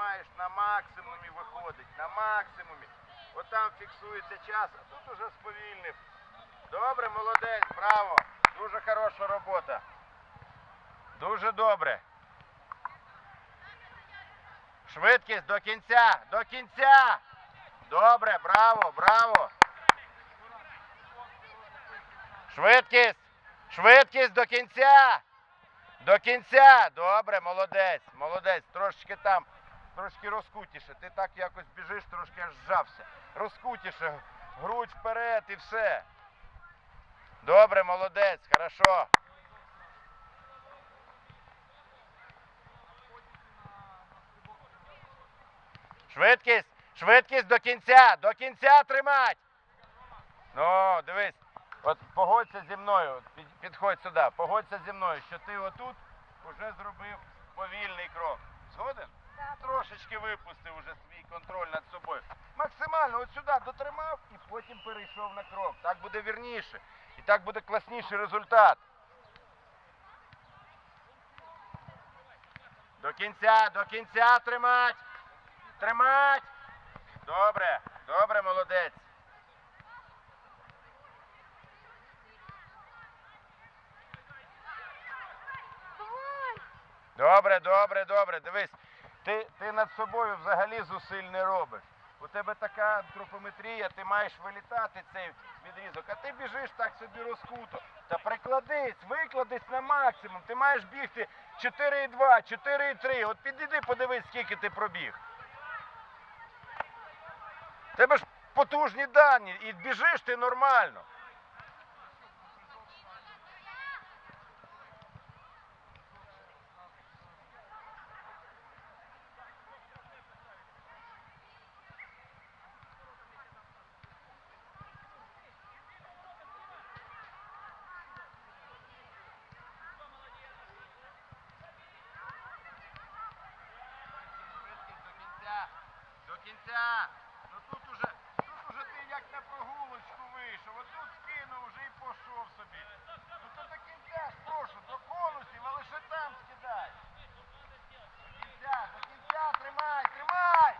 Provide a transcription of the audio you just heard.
маєш на максимумі виходить, на максимумі. От там фіксується час, а тут уже сповільнив. Добре, молодець, браво. Дуже хороша робота. Дуже добре. Швидкість до кінця, до кінця. Добре, браво, браво. Швидкість, швидкість до кінця. До кінця. Добре, молодець, молодець. Трошечки там, трошки розкутіше. Ти так якось біжиш, трошки аж зжався. Розкутіше, грудь вперед і все. Добре, молодець, хорошо. Швидкість, швидкість до кінця, до кінця тримать. Ну, дивись, от погодься зі мною, підходь сюди, погодься зі мною, що ти отут вже зробив повільний крок. Згоден? Трошечки випустив уже свій контроль над собою. Максимально от сюди дотримав і потім перейшов на крок. Так буде вірніше. І так буде класніший результат. До кінця, до кінця тримать. Тримать. Добре, добре, молодець. Добре, добре, добре. Дивись, ти, ти над собою взагалі зусиль не робиш. У тебе така антропометрія, ти маєш вилітати цей відрізок, а ти біжиш так собі розкуто. Та прикладись, викладись на максимум. Ти маєш бігти 4,2, 4,3. От підійди, подивись, скільки ти пробіг. Тебе ж потужні дані, і біжиш ти нормально. Швидкість до кінця. До кінця. Ну тут уже, тут уже ти як на прогулочку вийшов. Отут скинув вже і пішов собі. Ну то до кінця ж прошу, до конусів, а лише там скидай. До кінця, до кінця, тримай, тримай!